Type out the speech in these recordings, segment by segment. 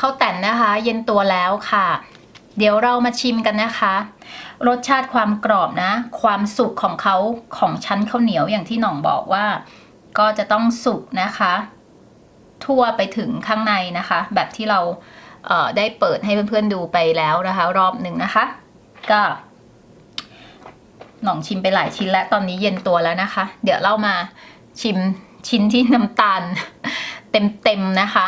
ข้าวแต่นนะคะ เย็นตัวแล้วค่ะ เดี๋ยวเรามาชิมกันนะคะ รสชาติความกรอบนะ ความสุกของเขาของชั้นข้าวเหนียวอย่างที่หน่องบอกว่า ก็จะต้องสุกนะคะ ทั่วไปถึงข้างในนะคะ แบบที่เราเได้เปิดให้เพื่อนๆดูไปแล้วนะคะ รอบหนึ่งนะคะ ก็หน่องชิมไปหลายชิ้นแล้วตอนนี้เย็นตัวแล้วนะคะ เดี๋ยวเรามาชิมชิ้นที่น้ำตาล เต็มๆนะคะ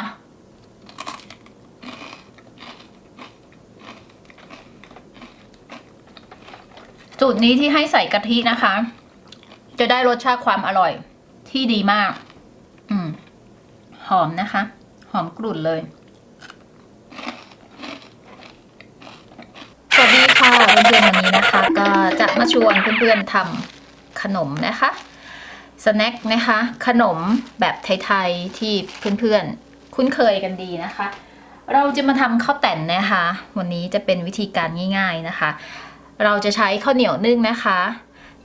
สูตรนี้ที่ให้ใส่กะทินะคะ จะได้รสชาติความอร่อยที่ดีมาก อืม หอมนะคะ หอมกลุ่นเลย สวัสดีค่ะเพื่อนๆวันนี้นะคะ ก็จะมาชวนเพื่อนๆทำขนมนะคะสแน็คนะคะ ขนมแบบไทยๆที่เพื่อนๆ คุ้นเคยกันดีนะคะ เราจะมาทำข้าวแต่นนะคะ วันนี้จะเป็นวิธีการง่าย ๆนะคะ เราจะใช้ข้าวเหนียวนึ่งนะคะ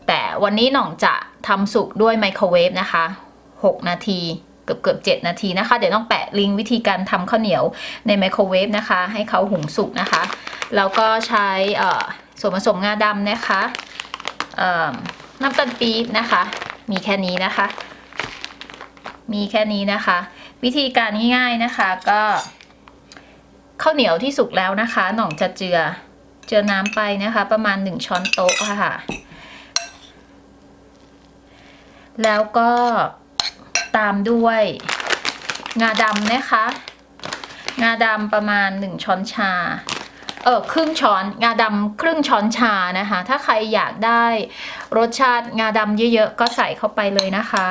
แต่วันนี้หน่องจะทำสุกด้วยไมโครเวฟนะคะ 6 นาทีเกือบเกือบ7นาทีนะคะ เดี๋ยวต้องแปะลิงก์วิธีการทำข้าวเหนียวในไมโครเวฟนะคะ ให้เขาหุงสุกนะคะ แล้วก็ใช้ส่วนผสมงาดำนะคะน้ำตาลปี๊บนะคะ มีแค่นี้นะคะ มีแค่นี้นะคะ วิธีการง่ายๆนะคะก็ข้าวเหนียวที่สุกแล้วนะคะ หน่องจะเจือ เจือน้ำไปนะคะ ประมาณ 1 ช้อนโต๊ะค่ะ แล้วก็ตามด้วย งาดำนะคะ งาดำประมาณ 1 ช้อนชาเออครึ่งช้อนงาดำครึ่งช้อนชานะคะ ถ้าใครอยากได้รสชาติงาดำเยอะๆ ก็ใส่เข้าไปเลยนะคะ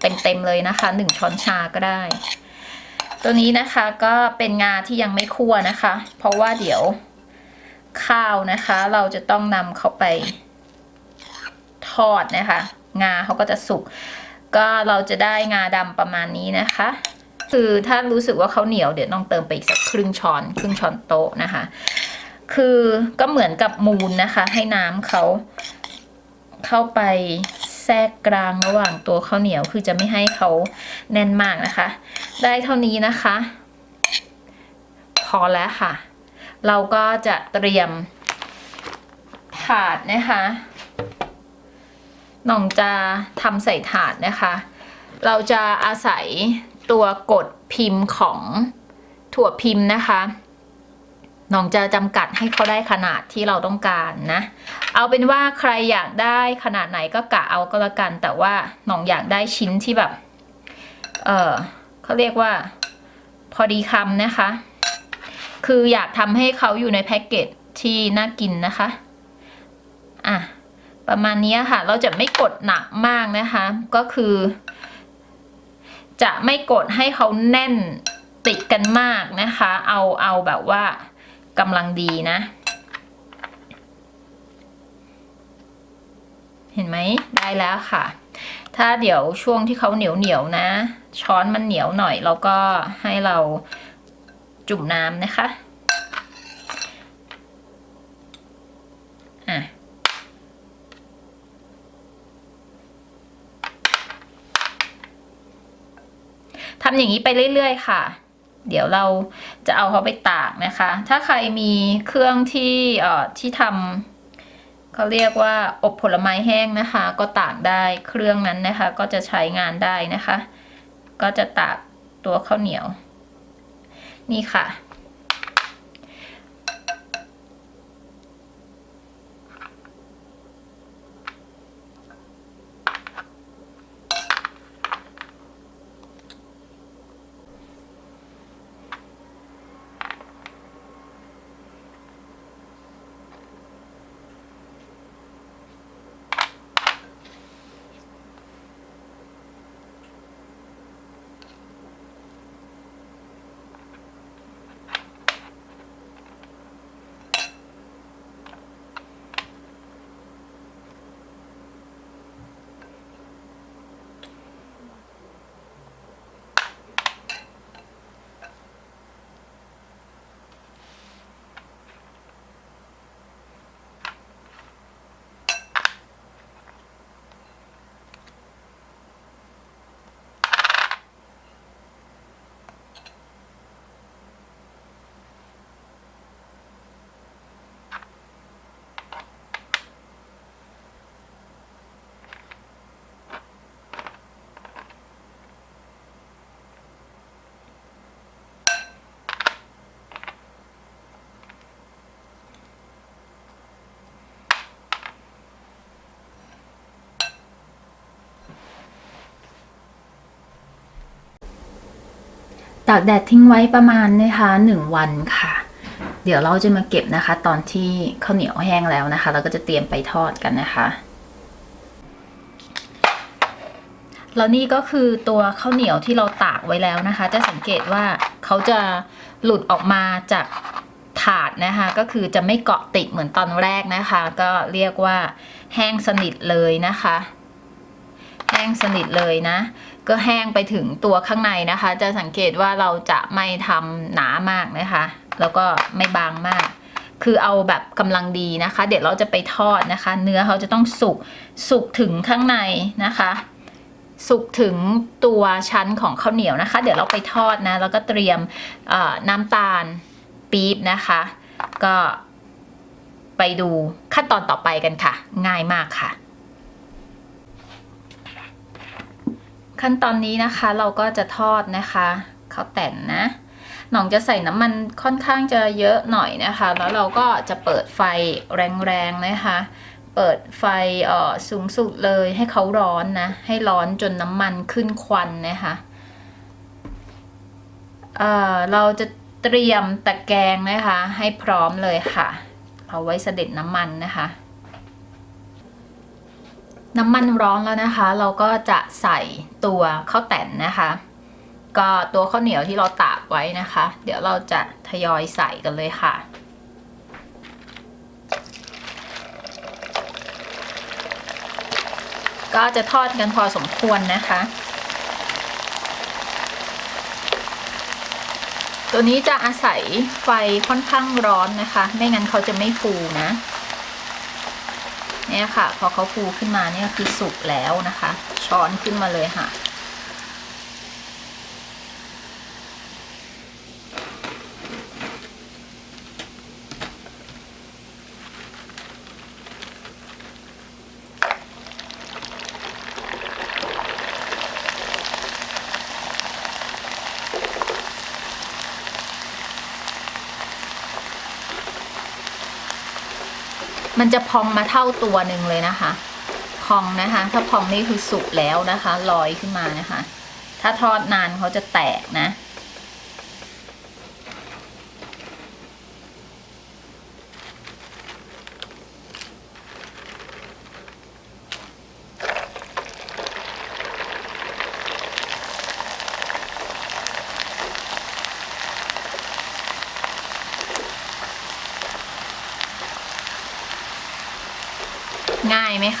เต็มๆเลยนะคะ 1 ช้อนชาก็ได้ ตัวนี้นะคะก็เป็นงาที่ยังไม่คั่วนะคะ เพราะว่าเดี๋ยว ข้าวนะคะ เราจะต้องนำเขาไป ทอดนะคะ งาเขาก็จะสุก ก็เราจะได้งาดำประมาณนี้นะคะ คือถ้ารู้สึกว่าเขาเหนียวเดี๋ยวต้องเติมไปอีกสักครึ่งช้อน ครึ่งช้อนโต๊ะนะคะ คือก็เหมือนกับมูลนะคะ ให้น้ำเขาเข้าไปแทรกกลางระหว่างตัวข้าวเหนียวคือจะไม่ให้เขาแน่นมากนะคะ ได้เท่านี้นะคะ พอแล้วค่ะ เราก็จะเตรียมถาดนะคะหน่องจะทำใส่ถาดนะคะ เราจะอาศัยตัวกดพิมพ์ของถั่วพิมพ์นะคะน้องจะจำกัดให้เขาได้ขนาดที่เราต้องการนะ เอาเป็นว่าใครอยากได้ขนาดไหนก็กะเอาก็แล้วกัน แต่ว่าน้องอยากได้ชิ้นที่แบบ เออเขาเรียกว่า พอดีคำนะคะ คืออยากทำให้เขาอยู่ในแพ็กเกจที่น่ากินนะคะ อะ ประมาณนี้ค่ะ เราจะไม่กดหนักมากนะคะ ก็คือ จะไม่กดให้เขาแน่นติดกันมากนะคะ เอาเอาแบบว่ากำลังดีนะ เห็นไหมได้แล้วค่ะ ถ้าเดี๋ยวช่วงที่เขาเหนียวเหนียวนะ ช้อนมันเหนียวหน่อย แล้วก็ให้เรา จุ่มน้ำนะคะอะทำอย่างนี้ไปเรื่อยๆค่ะ เดี๋ยวเราจะเอาเขาไปตากนะคะ ถ้าใครมีเครื่องที่เอ่อที่ทำเขาเรียกว่าอบผลไม้แห้งนะคะ ก็ตากได้เครื่องนั้นนะคะ ก็จะใช้งานได้นะคะ ก็จะตากตัวข้าวเหนียว นี่ค่ะ ตากแดดทิ้งไว้ประมาณนะคะหนึ่งวันค่ะ เดี๋ยวเราจะมาเก็บนะคะ ตอนที่ข้าวเหนียวแห้งแล้วนะคะ เราก็จะเตรียมไปทอดกันนะคะแล้วนี่ก็คือตัวข้าวเหนียวที่เราตากไว้แล้วนะคะ จะสังเกตว่าเขาจะหลุดออกมาจากถาดนะคะ ก็คือจะไม่เกาะติดเหมือนตอนแรกนะคะ ก็เรียกว่าแห้งสนิทเลยนะคะ แห้งสนิทเลยนะ ก็แห้งไปถึงตัวข้างในนะคะ จะสังเกตว่าเราจะไม่ทำหนามากนะคะ แล้วก็ไม่บางมาก คือเอาแบบกำลังดีนะคะ เดี๋ยวเราจะไปทอดนะคะ เนื้อเขาจะต้องสุกสุกถึงข้างในนะคะ สุกถึงตัวชั้นของข้าวเหนียวนะคะ เดี๋ยวเราไปทอดนะแล้วก็เตรียมน้ำตาลปี๊บนะคะ ก็ไปดูขั้นตอนต่อไปกันค่ะ ง่ายมากค่ะ ขั้นตอนนี้นะคะเราก็จะทอดนะคะข้าวแต่นนะหนองจะใส่น้ำมันค่อนข้างจะเยอะหน่อยนะคะ แล้วเราก็จะเปิดไฟแรงๆนะคะ เปิดไฟเอ่อสูงสุดเลยให้เขาร้อนนะ ให้ร้อนจนน้ำมันขึ้นควันนะคะเอ่อเราจะเตรียมตะแกรงนะคะ ให้พร้อมเลยค่ะ เอาไว้เสด็จน้ำมันนะคะ น้ำมันร้อนแล้วนะคะ เราก็จะใส่ตัวข้าวแต่นนะคะ ก็ตัวข้าวเหนียวที่เราตากไว้นะคะ เดี๋ยวเราจะทยอยใส่กันเลยค่ะก็จะทอดกันพอสมควรนะคะ ตัวนี้จะอาศัยไฟค่อนข้างร้อนนะคะ ไม่งั้นเขาจะไม่ฟูนะ เนี่ยค่ะ พอเขาฟูขึ้นมาเนี่ยคือสุกแล้วนะคะ ช้อนขึ้นมาเลยค่ะ มันจะพองมาเท่าตัวหนึ่งเลยนะคะ พองนะคะ ถ้าพองนี่คือสุกแล้วนะคะลอยขึ้นมานะคะ ถ้าทอดนานเขาจะแตกนะ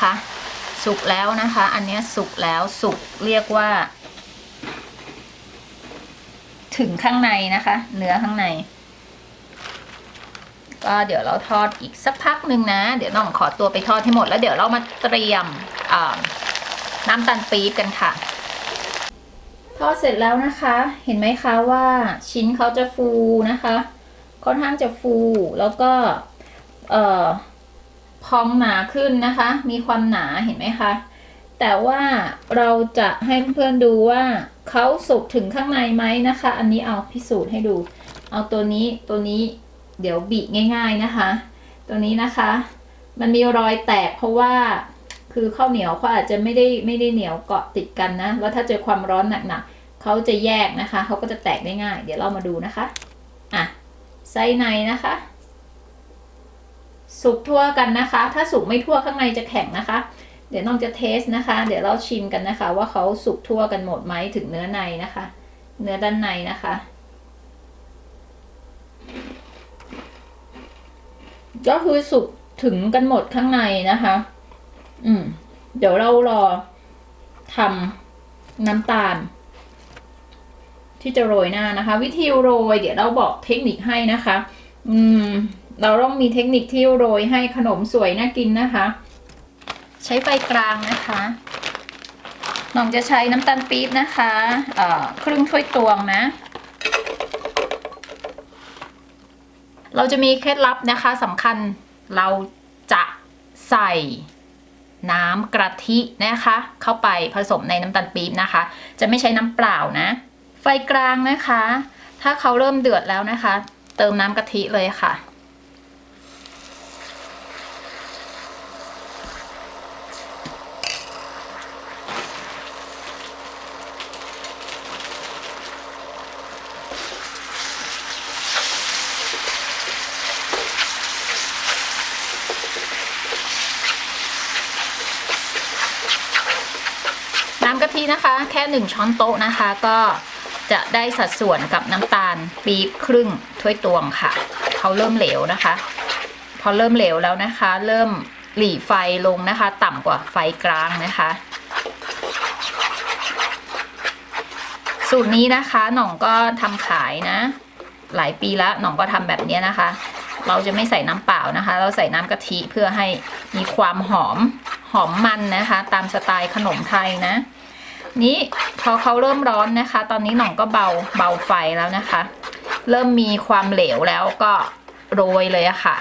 คะ สุกแล้วนะคะ อันนี้สุกแล้วสุกเรียกว่า ถึงข้างในนะคะ เนื้อข้างใน ก็เดี๋ยวเราทอดอีกสักพักหนึ่งนะ เดี๋ยวน้องขอตัวไปทอดให้หมดแล้วเดี๋ยวเรามาเตรียมน้ำตาลปี๊บกันค่ะ ทอดเสร็จแล้วนะคะ เห็นไหมคะว่าชิ้นเขาจะฟูนะคะ ค่อนข้างจะฟูแล้วก็ เอ่อ พองหนาขึ้นนะคะ มีความหนาเห็นไหมคะ แต่ว่าเราจะให้เพื่อนๆดูว่าเขาสุกถึงข้างในไหมนะคะ อันนี้เอาพิสูจน์ให้ดู เอาตัวนี้ตัวนี้เดี๋ยวบีง่าย ๆนะคะ ตัวนี้นะคะ มันมีรอยแตกเพราะว่าคือข้าวเหนียวเขาอาจจะไม่ได้ไม่ได้เหนียวเกาะติดกันนะ แล้วถ้าเจอความร้อนหนักๆเขาจะแยกนะคะ เขาก็จะแตกได้ง่าย เดี๋ยวเรามาดูนะคะ อะไส้ในนะคะ สุกทั่วกันนะคะ ถ้าสุกไม่ทั่วข้างในจะแข็งนะคะ เดี๋ยวน้องจะเทสนะคะ เดี๋ยวเราชิมกันนะคะ ว่าเขาสุกทั่วกันหมดไหมถึงเนื้อในนะคะ เนื้อด้านในนะคะ ก็คือสุกถึงกันหมดข้างในนะคะ อืม เดี๋ยวเรารอทำน้ำตาล ที่จะโรยหน้านะคะ วิธีโรย เดี๋ยวเราบอกเทคนิคให้นะคะ อืม เราต้องมีเทคนิคที่โรยให้ขนมสวยน่ากินนะคะ ใช้ไฟกลางนะคะน้องจะใช้น้ำตาลปี๊บนะคะเอ่อครึ่งถ้วยตวงนะ เราจะมีเคล็ดลับนะคะสำคัญเราจะใส่น้ำกะทินะคะ เข้าไปผสมในน้ำตาลปี๊บนะคะ จะไม่ใช้น้ำเปล่านะ ไฟกลางนะคะ ถ้าเขาเริ่มเดือดแล้วนะคะ เติมน้ำกะทิเลยค่ะ นะคะ แค่หนึ่งช้อนโต๊ะนะคะ ก็จะได้สัดส่วนกับน้ำตาลปี๊บครึ่งถ้วยตวงค่ะเขาเริ่มเหลวนะคะ พอเริ่มเหลวแล้วนะคะ เริ่มหลีไฟลงนะคะ ต่ำกว่าไฟกลางนะคะ สูตรนี้นะคะหน่องก็ทำขายนะ หลายปีแล้วหน่องก็ทำแบบนี้นะคะ เราจะไม่ใส่น้ำเปล่านะคะ เราใส่น้ำกะทิเพื่อให้มีความหอมหอมมันนะคะ ตามสไตล์ขนมไทยนะ นี้พอเขาเริ่มร้อนนะคะ ตอนนี้หน่องก็เบาเบาไฟแล้วนะคะ เริ่มมีความเหลวแล้วก็โรยเลยอะค่ะ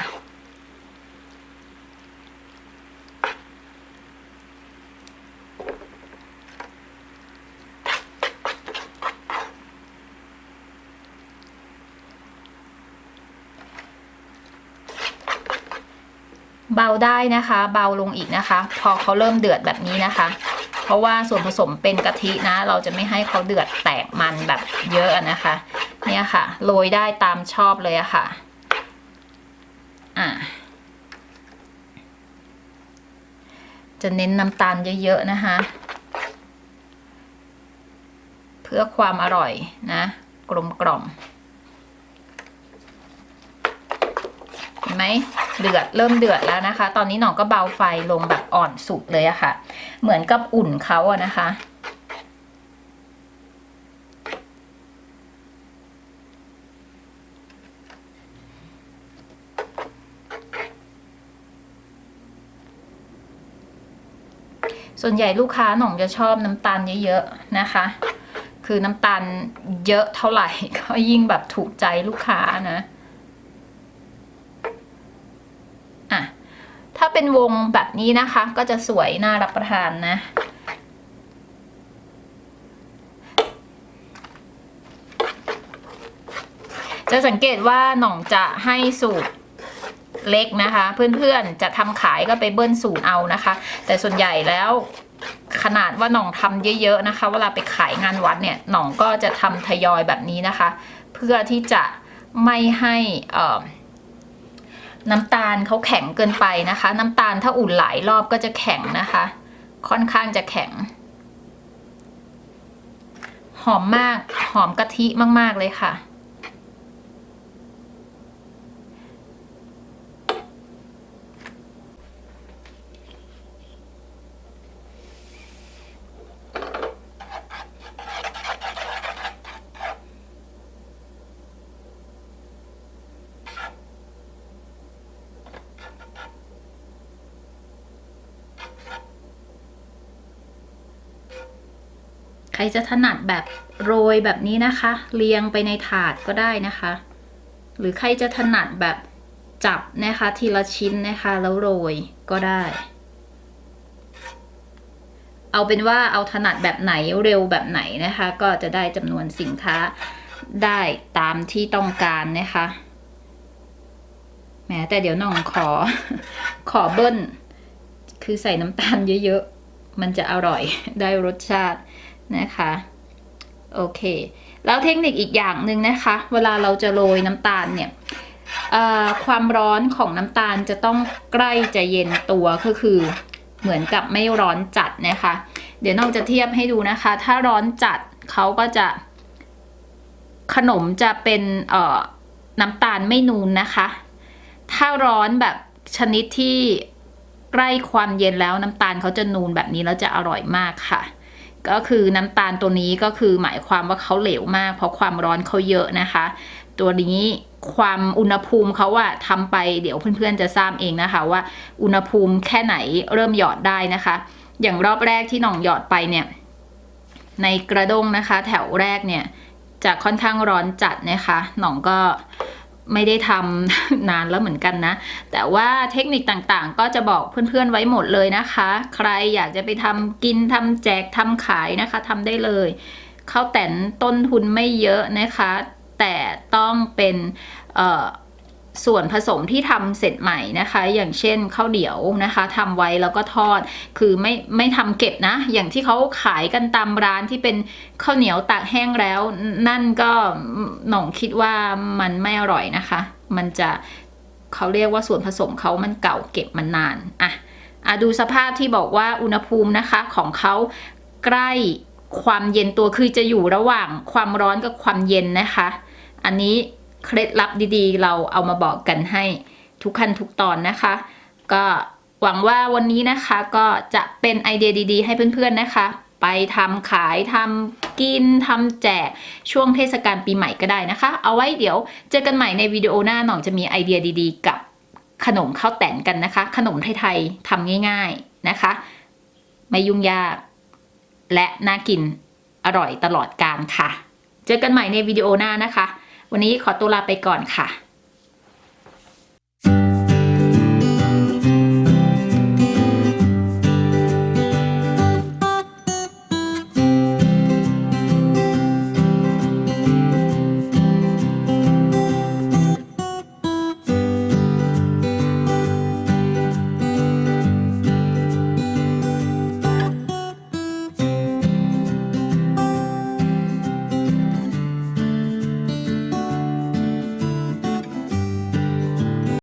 เบาได้นะคะ เบาลงอีกนะคะ พอเขาเริ่มเดือดแบบนี้นะคะ เพราะว่าส่วนผสมเป็นกะทินะ เราจะไม่ให้เขาเดือดแตกมันแบบเยอะนะคะ เนี่ยค่ะ โรยได้ตามชอบเลยอะค่ะ อะจะเน้นน้ำตาลเยอะๆนะคะ เพื่อความอร่อยนะ กลมกล่อม เห็น ไหมเดือดเริ่มเดือดแล้วนะคะ ตอนนี้หน่องก็เบาไฟลงแบบอ่อนสุดเลยอะค่ะ เหมือนกับอุ่นเขาอะนะคะ ส่วนใหญ่ลูกค้าหน่องจะชอบน้ำตาลเยอะๆนะคะ คือน้ำตาลเยอะเท่าไหร่ก็ยิ่งแบบถูกใจลูกค้านะ ถ้าเป็นวงแบบนี้นะคะ ก็จะสวยน่ารับประทานนะ จะสังเกตว่าหน่องจะให้สูตรเล็กนะคะ เพื่อนๆจะทำขายก็ไปเบิ้ลสูตรเอานะคะ แต่ส่วนใหญ่แล้วขนาดว่าหน่องทำเยอะ ๆนะคะ เวลาไปขายงานวัดเนี่ยหน่องก็จะทำทยอยแบบนี้นะคะ เพื่อที่จะไม่ให้อ่อ น้ำตาลเขาแข็งเกินไปนะคะ น้ำตาลถ้าอุ่นหลายรอบก็จะแข็งนะคะ ค่อนข้างจะแข็ง หอมมากหอมกะทิมาก ๆ เลยค่ะ ใครจะถนัดแบบโรยแบบนี้นะคะ เรียงไปในถาดก็ได้นะคะ หรือใครจะถนัดแบบจับนะคะ ทีละชิ้นนะคะ แล้วโรยก็ได้ เอาเป็นว่าเอาถนัดแบบไหนเร็วแบบไหนนะคะ ก็จะได้จำนวนสินค้าได้ตามที่ต้องการนะคะแหมแต่เดี๋ยวน้องขอขอเบิ้ล คือใส่น้ำตาลเยอะๆ มันจะอร่อยได้รสชาติ นะคะ โอเค แล้วเทคนิคอีกอย่างหนึ่งนะคะ เวลาเราจะโรยน้ำตาลเนี่ยความร้อนของน้ำตาลจะต้องใกล้จะเย็นตัวก็คือเหมือนกับไม่ร้อนจัดนะคะ เดี๋ยวน้องจะเทียบให้ดูนะคะ ถ้าร้อนจัดเขาก็จะ ขนมจะเป็นน้ำตาลไม่นูนนะคะ ถ้าร้อนแบบชนิดที่ใกล้ความเย็นแล้วน้ำตาลเขาจะนูนแบบนี้แล้วจะอร่อยมากค่ะ ก็คือน้ำตาลตัวนี้ก็คือหมายความว่าเขาเหลวมาก เพราะความร้อนเขาเยอะนะคะ ตัวนี้ความอุณหภูมิเขาอะทำไปเดี๋ยวเพื่อนๆจะทราบเองนะคะว่า อุณหภูมิแค่ไหนเริ่มหยอดได้นะคะ อย่างรอบแรกที่หน่องหยอดไปเนี่ยในกระด้งนะคะ แถวแรกเนี่ยจะค่อนข้างร้อนจัดนะคะ หน่องก็ ไม่ได้ทำนานแล้วเหมือนกันนะ แต่ว่าเทคนิคต่างๆ ก็จะบอกเพื่อนๆไว้หมดเลยนะคะ ใครอยากจะไปทำกินทำแจกทำขายนะคะทำได้เลยข้าวแต่นต้นทุนไม่เยอะนะคะ แต่ต้องเป็นเอ่อ ส่วนผสมที่ทำเสร็จใหม่นะคะ อย่างเช่นข้าวเหนียวนะคะทำไว้แล้วก็ทอด คือไม่ไม่ทำเก็บนะ อย่างที่เขาขายกันตามร้านที่เป็นข้าวเหนียวตากแห้งแล้ว นั่นก็หน่องคิดว่ามันไม่อร่อยนะคะ มันจะเขาเรียกว่าส่วนผสมเขามันเก่าเก็บมันนานอะอะดูสภาพที่บอกว่าอุณหภูมินะคะของเขาใกล้ความเย็นตัวคือจะอยู่ระหว่างความร้อนกับความเย็นนะคะ อันนี้ เคล็ดลับดีๆ เราเอามาบอกกันให้ทุกขั้นทุกตอนนะคะ ก็หวังว่าวันนี้นะคะก็จะเป็นไอเดียดีๆ ให้เพื่อนๆนะคะ ไปทำขายทำกินทำแจกช่วงเทศกาลปีใหม่ก็ได้นะคะ เอาไว้เดี๋ยวเจอกันใหม่ในวิดีโอหน้าหน่องจะมีไอเดียดีๆ กับขนมข้าวแตนกันนะคะ ขนมไทยๆทำง่าย ๆนะคะ ไม่ยุ่งยาก และน่ากินอร่อยตลอดการค่ะ เจอกันใหม่ในวิดีโอหน้านะคะ วันนี้ขอตัวลาไปก่อนค่ะ